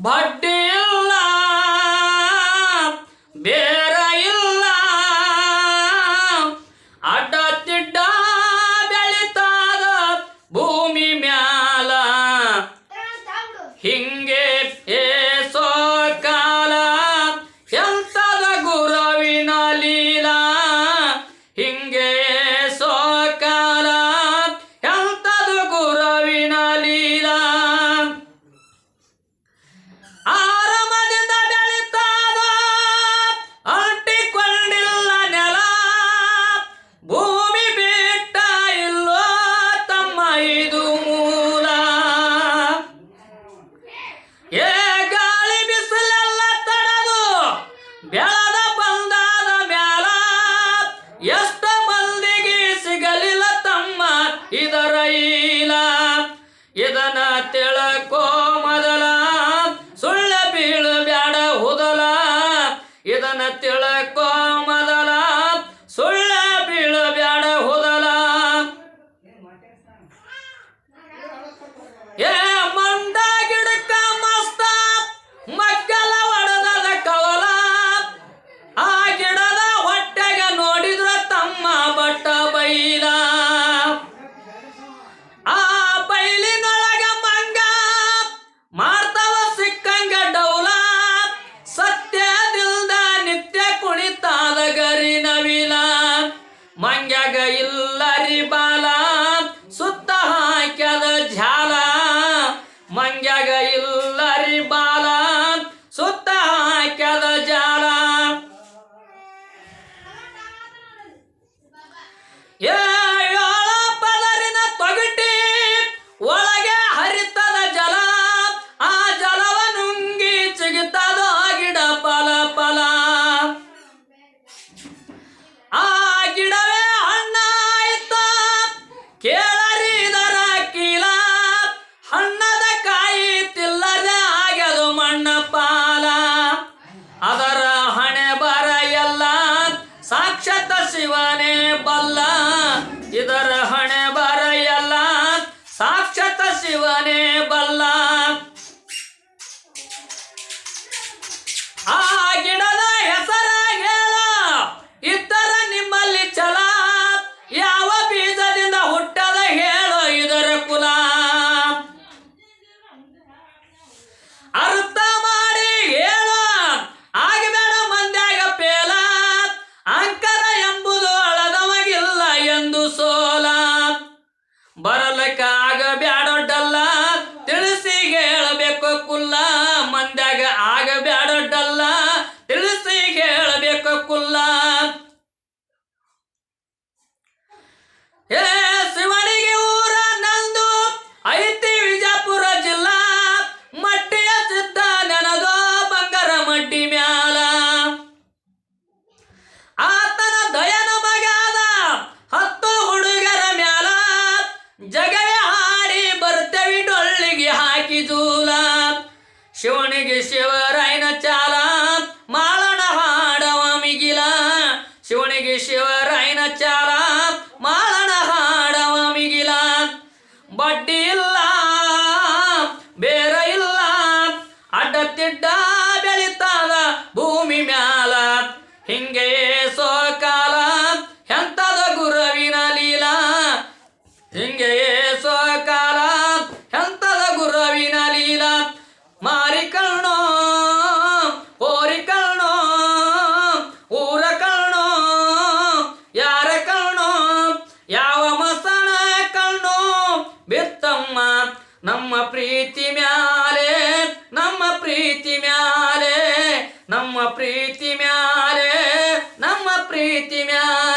Birthday ಚಂದನ ತಿಳಕೋ ಇಲ್ಲರಿ ಬಾಲ, ಸುತ್ತ ಹಾಕ್ಯದ ಜಾಲ ಮಂಗ್ಯಾಗ ಇಲ್ಲರಿ ಬಾಲ, ಸುತ್ತ ಹಾಕ್ಯದ ಜಾಲ ಏಳು ಪದರಿನ ತೊಗಟಿ ಒಳಗೆ ಹರಿತದ ಜಲ. ಆ ಜಲವ ನುಂಗಿ ಚಿಗಿತದ ಗಿಡ ಪಲ ಪಲ. ಶಿವನೇ ಬಲ್ಲ, ಇದರ ಹಣೆ ಬರೆಯಲ್ಲ. ಸಾಕ್ಷತ ಶಿವನೇ ಬಲ್ಲ. ಆ ಗಿಡದ ಹೆಸರ ಹೇಳ ಇತರ ನಿಮ್ಮಲ್ಲಿ ಛಲ. ಯಾವ ಬೀಜದಿಂದ ಹುಟ್ಟದ ಹೇಳೋ ಇದರ ಕುಲ. ಅರ್ಧ ಬರಲಕ್ಕ ಆಗಬ್ಯಾ की झुलात शिवणगे शिवरायन चालात माळा हाडवा मी गेला. शिवणगे शिवरायन चाल ನಮ್ಮ ಪ್ರೀತಿ ಮ್ಯಾಲೆ ನಮ್ಮ ಪ್ರೀತಿ ಮ್ಯಾಲೆ ನಮ್ಮ ಪ್ರೀತಿ ಮ್ಯಾಲೆ ನಮ್ಮ ಪ್ರೀತಿ ಮ್ಯಾಲೆ.